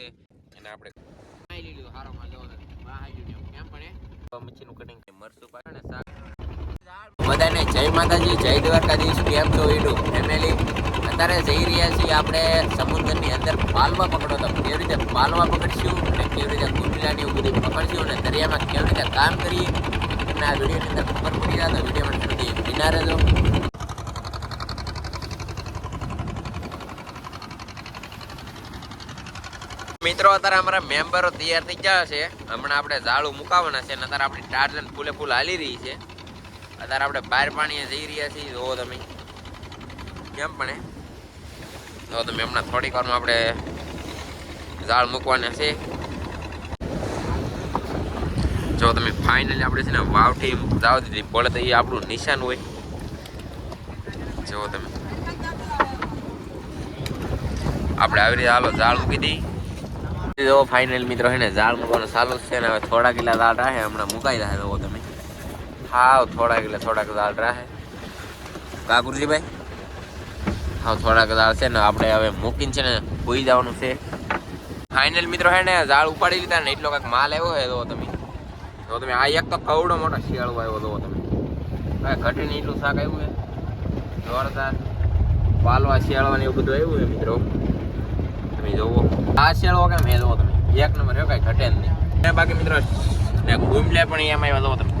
છે અને આપણે ખાઈ લીધું હારો માં લેવો કેમ પણ મચ્છીનું કટિંગ મરસું પાછળ ને શાક? બધાને જય માતાજી જય દ્વારકાધીશ. કેમ છો ઈડુ? ફેમિલી અત્યારે જઈ રહ્યા છીએ આપણે સમુદ્રની અંદર પાલવા પકડો તો કેવી રીતે પાલવા પકડશું અને કેવી રીતે કુંડલાની એવું બધું પકડશું અને દરિયામાં કેવી રીતે કામ કરીએ તમને આ વિડીયોની અંદર ખબર પડી જાય તો વિડીયોમાં સુધી બિના મિત્રો, અત્યારે અમારા મેમ્બરો તૈયાર થઈ ગયા છે. હમણાં આપણે ઝાડું મુકાવવાના છે અને અત્યારે આપણી ટાર્જન ફૂલે ફૂલ હાલી રહી છે. અત્યારે આપણે બહાર પાણીએ જઈ રહ્યા છીએ. જોવો તમે કેમ પણ? જો તમે હમણાં થોડીક વારમાં આપણે ઝાડ મૂકવાના છે. જો તમે ફાઇનલી આપણે છે ને વાવથી જાવ દીધી. પડે તો એ આપણું નિશાન હોય. જો તમે. આપણે આવી રીતે હાલો ઝાડ મૂકી દઈએ જો ફાઇનલ મિત્રો હે ને, ઝાડ મૂકવાનું ચાલુ છે ને, હવે થોડા કિલા ઝાડ રાહે, હમણાં મુકાઈ જાય તો તમે. હાવ થોડા કિલા, થોડાક ઝાડ રાહે. કાકુરજીભાઈ હાવ થોડાક ઝાડ છે ને, આપણે હવે મૂકીને છે ને, હોઈ જવાનું છે. ફાઇનલ મિત્રો હે ને, ઝાડ ઉપાડી લીધા ને, એટલો કાંઈક માલ આવ્યો હોય જો તમે. જો તમે, આ એક તો કવડો મોટો શિયાળો આવ્યો જો તમે. ઘટીને એટલું શાક આવ્યું છે. જોરદાર. પાલવા શિયાળવાનું એવું બધું આવ્યું છે, મિત્રો. તમે જોવો. આ શેળો કેમ એ જોવો તમે. એક નંબર કાંઈ ઘટે જ નહીં. અને બાકી મિત્રો, ને ગુમલે પણ એમાં જોવો તમે.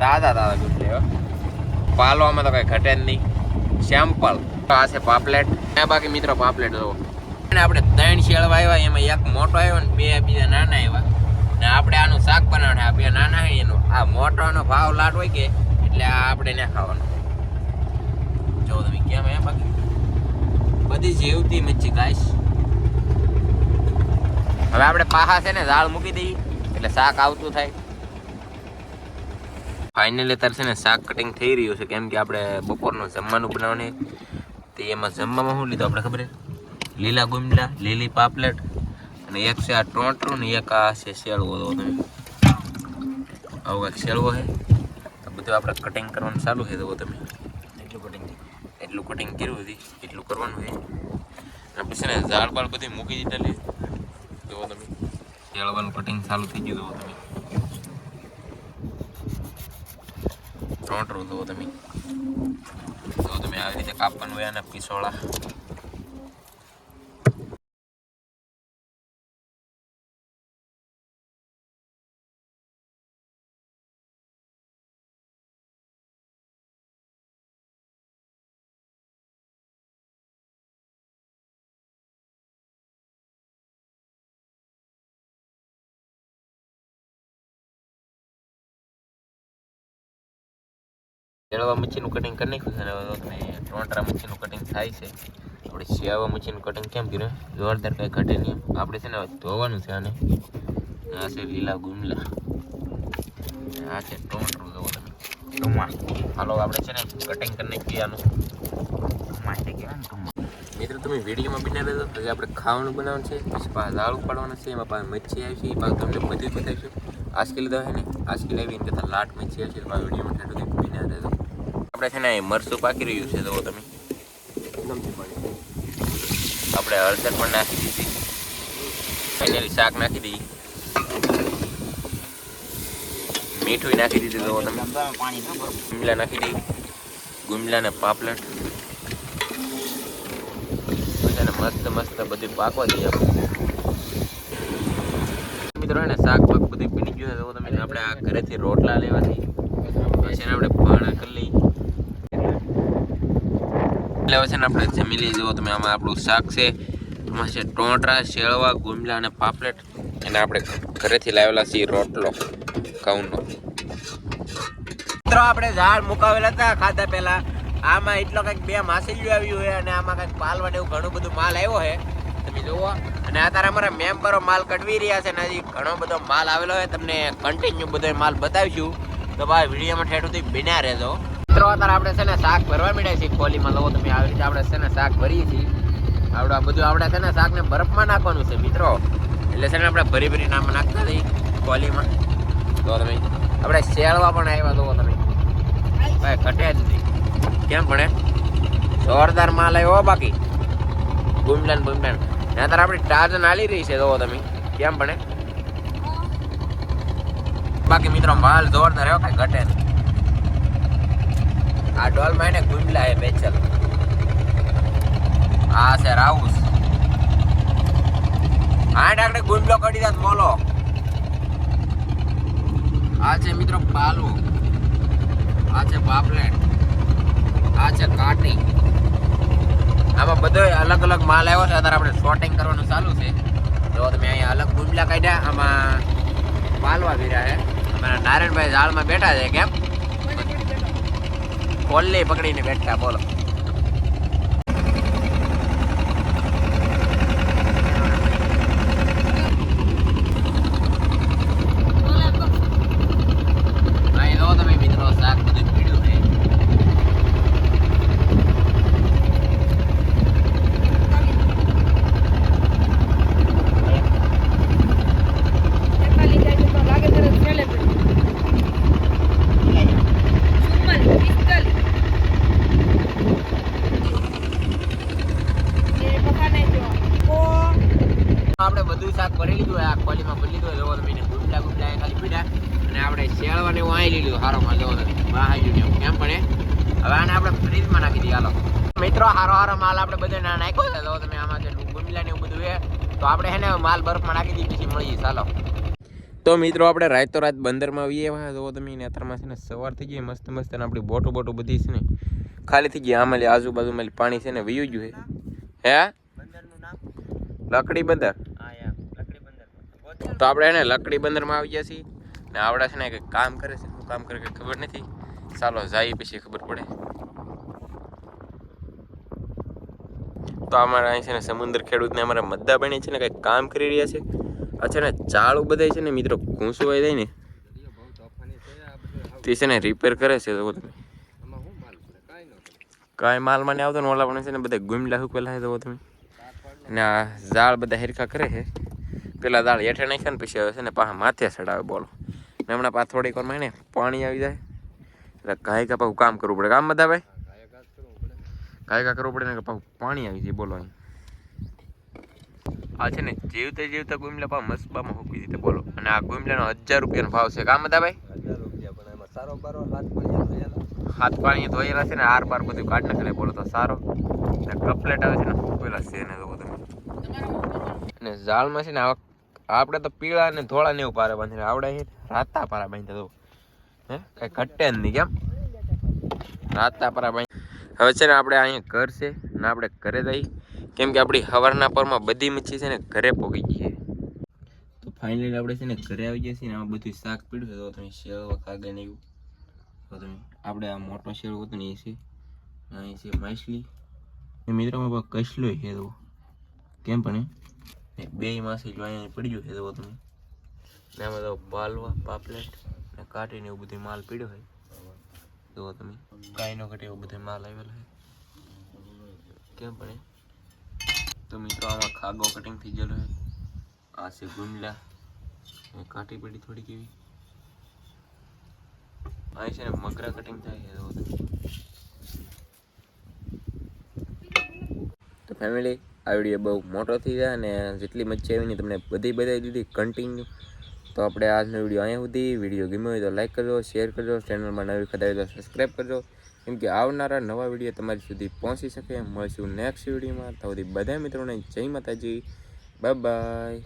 દાદા દાદા ગુમલે પાલવામાં તો કાંઈ ઘટે જ નહીં. સેમ્પલ આ છે પાપલેટ. ને બાકી મિત્રો, પાપલેટ જોવો. અને આપણે ત્રણ શેળવા આવ્યા, એમાં એક મોટો આવ્યો ને બે બીજા નાના આવ્યા. ને આપણે આનું શાક બનાવવાનું આ બે નાના એનો. આ મોટોનો ભાવ લાટ હોય કે, એટલે આ આપણે ને ખાવાનું. જો તમે કેમ એમ બાકી બધી જીવતી મચ્છી ગાઈશ હવે આપણે પાહા છે ને ઝાડ મૂકી દઈએ એટલે શાક આવતું થાય. ફાઇનલી અત્યારે છે ને શાક કટિંગ થઈ રહ્યું છે કેમ કે આપણે બપોરનું જમવાનું બનાવવાની તે એમાં જમવામાં શું લીધું આપણે ખબર છે? લીલા ગુમલા લીલી પાપલેટ અને એક છે આ ટોટરું ને એક આ છે શેળવો તો તમે. આવો એક શેળવો છે? તો બધું આપણે કટિંગ કરવાનું ચાલુ છે તો તમે. એટલું કટિંગ એટલું કટિંગ કર્યું હતી એટલું કરવાનું છે. આપણે પછી ને ઝાડ બાળ બધી મૂકી દીધેલી જુઓ તમે. કેળવાનું કટિંગ ચાલુ થઈ ગયું જુઓ તમે. ટોટરું જુઓ તમે. જુઓ તમે આવી રીતે કાપવાનું હોય અને પીસોળા. કેળવા મચ્છીનું કટિંગ કરી નાખ્યું છે અને ટોટરા મચ્છીનું કટિંગ થાય છે. આપણે શિયાવા મચ્છીનું કટિંગ કેમ કર્યું? જોરદાર કંઈ ઘટે નહીં. આપણે છે ને ધોવાનું છે આને આ છે લીલા ગુમલા. આ છે ટોટરું જોવો તમે ટુમા હાલો આપણે છે ને કટિંગ કરી નાખીએ આનું. એટલે કહેવાય ટુમા મિત્રો, તમે વિડીયોમાં બિના રહેજો પછી આપણે ખાવાનું બનાવવાનું છે. પછી પાસે દાળ ઉપાડવાનું છે. એમાં પાસે મચ્છી આવી છે. એ પાસે તમને બધું બતાવીશું. આજકાલ લીધા છે ને આજકાલ આવી ને તથા લાટ મચ્છી આવી છે. વિડીયોમાં વિડીયોમાં ઠેઠું બિના રહેજો આપણે છે ને મરચું પાકી રહ્યું છે, જુઓ તમે. આપણે હળદર પણ નાખી દીધી. ફાઇનલી શાક નાખી દઈએ મીઠું નાખી દીધું, જુઓ તમે. ગુમલા નાખી દઈએ ગુમલા ને પાપલેટ. બધાને મસ્ત મસ્ત બધું પાકવા દઈએ મિત્રો એને શાક પાક બધું પીણી ગયું છે તમે. આપણે આ ઘરેથી રોટલા લેવાથી. પછી આપણે પાણા કરી લઈએ. એટલે છે ને આપણે જમી જુઓ તમે, આમાં આપણું શાક છે. આમાં છે ટોટરા, શેળવા, ગુમલા અને પાપલેટ. અને આપણે ઘરેથી લાવેલા છીએ રોટલો, ઘઉંનો. મિત્રો, આપણે ઝાડ મુકાવેલા હતા ખાધા પહેલા. આમાં એટલો કંઈક બે માછલીઓ આવ્યું હોય અને આમાં કંઈક પાલવા એવું ઘણું બધું માલ આવ્યો છે. તમે જુઓ. અને અત્યારે અમારા મેમ્બરો માલ કઢવી રહ્યા છે અને હજી ઘણો બધો માલ આવેલો હોય તમને કન્ટિન્યુ બધો માલ બતાવીશું. તો ભાઈ, વિડીયોમાં ઠેઠુંથી બિના રહેજો. મિત્રો, અત્યારે આપણે છે ને શાક ભરવા માંડ્યા છીએ, ખોલીમાં લો તમે આવી રીતે આપણે છે ને શાક ભરીએ છીએ. આપણે આ બધું આપણે છે ને શાકને બરફમાં નાખવાનું છે, મિત્રો. એટલે છે ને આપણે ભરી ભરી નામ નાખતા જઈએ ખોલીમાં. તો તમે આપણે શેળવા પણ આવ્યા તો તમે. ભાઈ, ઘટે જ નહીં. કેમ ભણે? જોરદાર માલ આવ્યો બાકી. બુમલાન ત્યાં તાર આપણી ટાર્જન હાલી રહી છે, જોવો તમે. કેમ પણ બાકી મિત્રો, માલ જોરદાર એવો કઈ ઘટે નહીં. આ ડોલમાં એને ગુંડલા હે બેચલ આ છે. રાઉસ હા ડાકડે ગુંડલો કરી દાત બોલો. આ છે મિત્રો પાલુ. આ છે પાપલેટ. આ છે કાટી. આમાં બધો અલગ અલગ માલ આવ્યો છે. અત્યારે આપણે શોર્ટિંગ કરવાનું ચાલુ છે. જો તમે અહીંયા અલગ ગુંડલા કાઢ્યા, આમાં પાલવા ભીરા છે. અમારા નારાયણભાઈ ઝાડમાં બેઠા છે, કેમ? કોલ્લી પકડીને બેઠા બોલો અહીં જો તમે મિત્રો શાક બધું પીડ્યું છે આપણે બધું શાક ભરી લીધું હોય આ કોલીમાં ભરી લીધું હોય જોવો તમે ગુંડલા ગુંડલા ખાલી પીડા અને આપણે શેળવાને એવું આવી લીધું હારો માં જોવો તમે બહાઈ ને કેમ પણ હવે આને આપણે ફ્રીજમાં નાખી દઈએ હાલો. મિત્રો હારો હારો માલ આપણે બધે ના નાખ્યો છે. જો તમે આમાં જે ગુંડલા ને એવું બધું એ તો આપણે હે ને માલ બરફમાં નાખી દઈએ પછી મળીએ ચાલો તો મિત્રો આપણે રાત તો રાત બંદરમાં આવીએ જોવો તમે ને અત્યારમાં છે ને સવાર થઈ ગઈ મસ્ત મસ્ત અને આપણી બોટો બોટો બધી છે ને ખાલી થઈ ગઈ. આમાં આજુબાજુમાં પાણી છે ને વયું ગયું છે. હે? લકડી બંદર? તો આપણે એને લકડી બંદરમાં આવી ગયા છીએ. ને આવડા છે ને કંઈક કામ કરે છે. શું કામ કરે કંઈ ખબર નથી. ચાલો જાય પછી ખબર પડે. તો અમારા અહીં છે ને સમુદ્ર ખેડૂતને અમારા મદ્દા બની છે ને કંઈક કામ કરી રહ્યા છે. અચ્છા ને ચાળું બધાય છે ને મિત્રો ઘૂંસવાઈ જાય ને. તે છે ને રિપેર કરે છે. તો તમે. કાંઈ માલમાં આવતો ને ઓલા પણ છે ને બધા ગુમલા હુકેલા છે. તો તમે. અને આ ઝાડ બધા હેરખા કરે છે. પેલા દાળ હેઠે નાખે ને પછી હવે છે ને પાછા માથે ચડાવે બોલો. ને હમણાં પાછા થોડીક વાર એને પાણી આવી જાય. એટલે કાંઈ કા પાછું કામ કરવું પડે. કામ બધા ભાઈ? કાંઈ કા કરવું પડે ને પાછું પાણી આવી જાય બોલો અહીં. આ છે ને જીવતા જીવતા ગુમલા પા મસ્બામાં મૂકી દીધે બોલો. અને આ ગુમલાનો હજાર રૂપિયાનો ભાવ છે. કામ બધા ભાઈ? હાથ પાણી ધોયેલા છે ને આર બાર બધું કાઢ નાખેલા બોલો તો સારો. ને કપલેટ આવે છે ને પેલા છે ને તો તમે અને ઝાડમાં છે ને આવા આપણે તો પીળા ને ધોળા ને એવું પારા બાંધીને. આવડે રાતા પારા બાંધતા તો. હે? કઈ ઘટે નહીં કેમ? રાતા પારા બાંધી. હવે છે ને આપણે અહીંયા ઘર છે ને આપણે ઘરે જઈ. કેમ કે આપણી હવારના પરમાં બધી મચ્છી છે ને ઘરે પોગી ગઈ તો ફાઇનલી આપણે છે ને ઘરે આવી જઈએ છીએ ને આમાં બધું શાક પીડ્યું તો તમે શેવ કાગળ ને એવું. તો તમે આપણે આ મોટો શેવ હતો ને એ છે. અહીં છે માછલી. મિત્રો કસલો છે તો. કેમ પણ એ બે માસી જો અહીંયા પડ્યું છે તો તમે. ને આમાં તો બાલવા પાપલેટ ને કાટીને એવું બધું માલ પીડ્યો હોય જુઓ તમે. કાંઈ નો ઘટે એવો બધો માલ આવેલો છે. કેમ પડે? તો મિત્રો, આમાં ખાગો કટિંગ થઈ ગયેલો છે. આ છે ગુંડલા. ને કાટી પડી થોડીક એવી. અહીં છે ને મગરા કટિંગ થાય છે તો ફેમિલી આ વીડિયો બહુ મોટો થઈ જાય અને જેટલી મજા આવીને તમને બધી બતાવી દીધી કન્ટિન્યુ તો આપણે આજનો વીડિયો અહીંયા સુધી. વીડિયો ગમ્યો હોય તો લાઈક કરજો શેર કરજો ચેનલમાં નવી ખતા તો સબસ્ક્રાઈબ કરજો. કેમ કે આવનારા નવા વીડિયો તમારી સુધી પહોંચી શકે. મળશું નેક્સ્ટ વિડીયોમાં. તો બધા મિત્રોને જય માતાજી. Bye bye